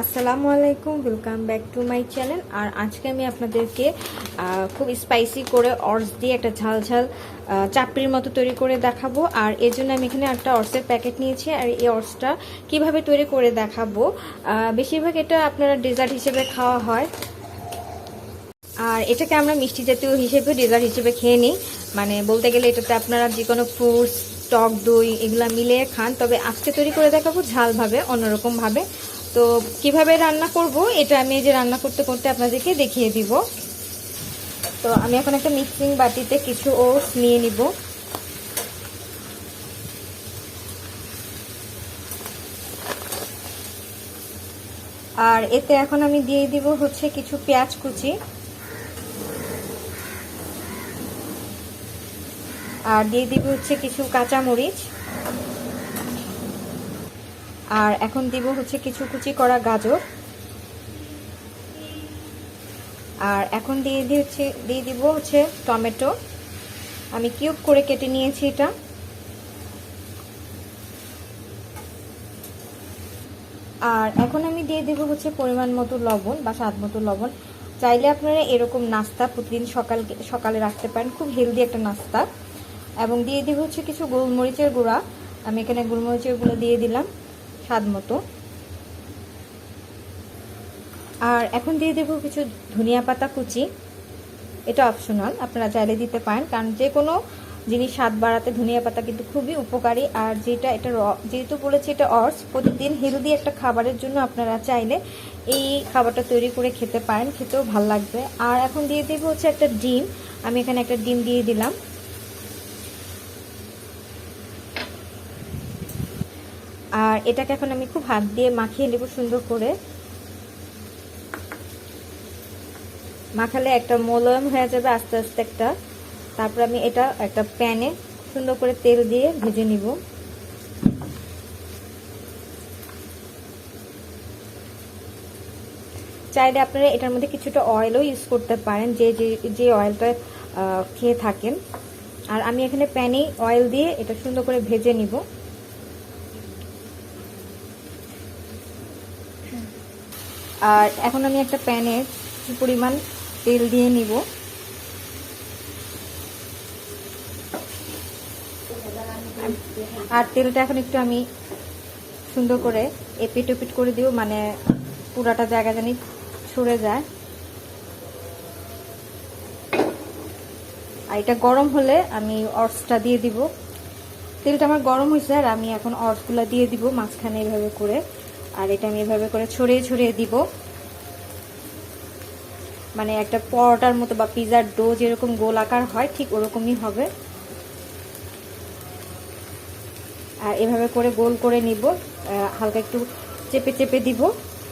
আসসালামু আলাইকুম welcome back to my channel আর আজকে আমি আপনাদেরকে খুব স্পাইসি করে অর্স দিয়ে একটা ঝাল ঝাল চাপড়ির মতো তৈরি করে দেখাবো। আর এর জন্য আমি এখানে একটা অর্সের প্যাকেট নিয়েছি। আর এই অর্সটা কীভাবে তৈরি করে দেখাবো? বেশিরভাগ এটা আপনারা ডেজার্ট হিসেবে খাওয়া হয়। আর এটাকে আমরা মিষ্টি জাতীয় হিসেবে ডেজার্ট হিসেবে খেয়ে নিই। মানে বলতে গেলে এটাতে আপনারা যে কোনো ফ্রুটস টক দই, এগুলা মিলিয়ে খান। তবে আজকে তৈরি করে দেখাবো ঝালভাবে, অন্যরকমভাবে। তো কীভাবে রান্না করব, এটা আমি যে রান্না করতে করতে আপনাদেরকে দেখিয়ে দিব। তো আমি এখন একটা মিক্সিং বাটিতে কিছু ওটস নিয়ে নিব। আর এতে এখন আমি দিয়ে দিব হচ্ছে কিছু পেঁয়াজ কুচি। আর দিয়ে দিব হচ্ছে কিছু কাঁচামরিচ। আর এখন দিব হচ্ছে কিছু কুচি করা গাজর। আর এখন দিয়ে হচ্ছে, দিয়ে দিব হচ্ছে টমেটো। আমি কিউব করে কেটে নিয়েছি এটা। আর এখন আমি দিয়ে দেবো হচ্ছে পরিমাণ মতো লবণ বা স্বাদ মতো লবণ। চাইলে আপনারা এরকম নাস্তা প্রতিদিন সকাল, সকালে রাখতে পারেন, খুব হেলদি একটা নাস্তা। এবং দিয়ে দিব হচ্ছে কিছু গোলমরিচের গুঁড়া। আমি এখানে গোলমরিচের গুঁড়ো দিয়ে দিলাম। স্বাদ মতো। আর এখন দিয়ে দেবো কিছু ধনিয়া পাতা কুচি। এটা অপশনাল আপনারা চাইলে দিতে পারেন। কারণ যে কোনো জিনিস স্বাদ বাড়াতে ধনিয়া পাতা কিন্তু খুবই উপকারী। আর যেটা এটা যেহেতু বলেছি এটা অর্স প্রতিদিন হেলদি একটা খাবারের জন্য আপনারা চাইলে এই খাবারটা তৈরি করে খেতে পারেন। খেতেও ভালো লাগবে। আর এখন দিয়ে দেবো হচ্ছে একটা ডিম। আমি এখানে একটা ডিম দিয়ে দিলাম। আর এটাকে এখন আমি খুব হাত দিয়ে মাখিয়ে নেব সুন্দর করে। মাখালে একটা মোলয়ম হয়ে যাবে আস্তে আস্তে একটা। তারপর আমি এটা একটা প্যানে সুন্দর করে তেল দিয়ে ভেজে নিব। চাইলে আপনারা এটার মধ্যে কিছুটা অয়েলও ইউজ করতে পারেন, যে যে অয়েলটা খেয়ে থাকেন। আর আমি এখানে প্যানে অয়েল দিয়ে এটা সুন্দর করে ভেজে নিব। আর এখন আমি একটা প্যানে কিছু পরিমাণ তেল দিয়ে নিব। আর তেলটা এখন একটু আমি সুন্দর করে এপিট ওপিট করে দিও মানে পুরাটা জায়গা জানি সরে যায়। আর এটা গরম হলে আমি অর্সটা দিয়ে দিব। তেলটা আমার গরম হয়েছে আর আমি এখন অর্সগুলো দিয়ে দিব মাঝখানে এভাবে করে। আর এটা আমি এভাবে করে ছড়িয়ে ছড়িয়ে দিব। মানে একটা পরোটার মতো বা পিজার ডো যেরকম গোল আকার হয়, ঠিক ওরকমই হবে। আর এভাবে করে গোল করে নিব। হালকা একটু চেপে চেপে দিব।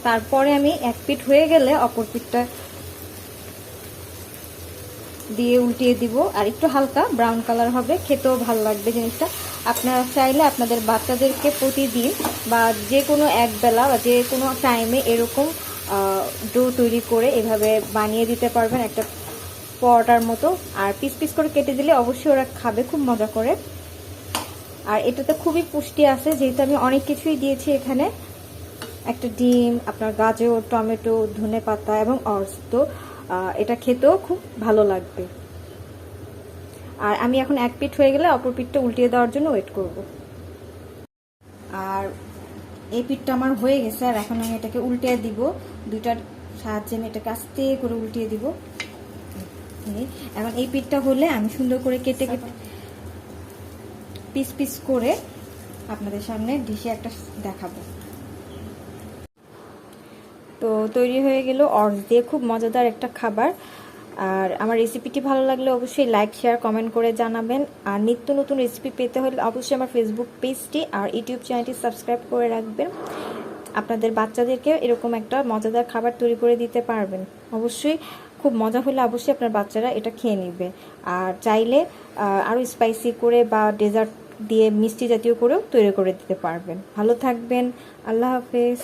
তারপরে আমি এক পিঠ হয়ে গেলে অপর পিঠটা দিয়ে উল্টিয়ে দিব। আর একটু হালকা ব্রাউন কালার হবে। খেতেও ভালো লাগবে জিনিসটা। আপনারা চাইলে আপনাদের বাচ্চাদেরকে প্রতিদিন বা যে কোনো এক বেলা বা যে কোনো টাইমে এরকম ডো তৈরি করে এভাবে বানিয়ে দিতে পারবেন একটা পরোটার মতো। আর পিস পিস করে কেটে দিলে অবশ্যই ওরা খাবে, খুব মজা করে। আর এটাতে খুবই পুষ্টি আছে। যেহেতু আমি অনেক কিছুই দিয়েছি এখানে। একটা ডিম, আপনার গাজর, টমেটো ধনে পাতা এবং অর্স। তো এটা খেতেও খুব ভালো লাগবে। আর আমি এখন এক পিঠ হয়ে গেলে অপর পিঠটা উল্টিয়ে দেওয়ার জন্য ওয়েট করব। আর এই পিঠটা আমার হয়ে গেছে, আর এখন আমি এটাকে উল্টিয়ে দিব। দুইটার সাহায্যে আমি এটাকে আস্তে করে উল্টিয়ে দিব। এখন এই পিঠটা হলে আমি সুন্দর করে কেটে কেটে পিস পিস করে আপনাদের সামনে ডিশে একটা দেখাবো। তো তৈরি হয়ে গেল অর্স দিয়ে, খুব মজাদার একটা খাবার। আর আমার রেসিপিটি ভালো লাগলে অবশ্যই লাইক শেয়ার কমেন্ট করে জানাবেন। আর নিত্য নতুন রেসিপি পেতে হলে অবশ্যই আমার ফেসবুক পেজটি আর ইউটিউব চ্যানেলটি সাবস্ক্রাইব করে রাখবেন। আপনাদের বাচ্চাদেরকে এরকম একটা মজাদার খাবার তৈরি করে দিতে পারবেন। অবশ্যই খুব মজা হলে অবশ্যই আপনার বাচ্চারা এটা খেয়ে নেবে। আর চাইলে আরও স্পাইসি করে বা ডেজার্ট দিয়ে মিষ্টি জাতীয় করেও তৈরি করে দিতে পারবেন। ভালো থাকবেন। আল্লাহ হাফেজ।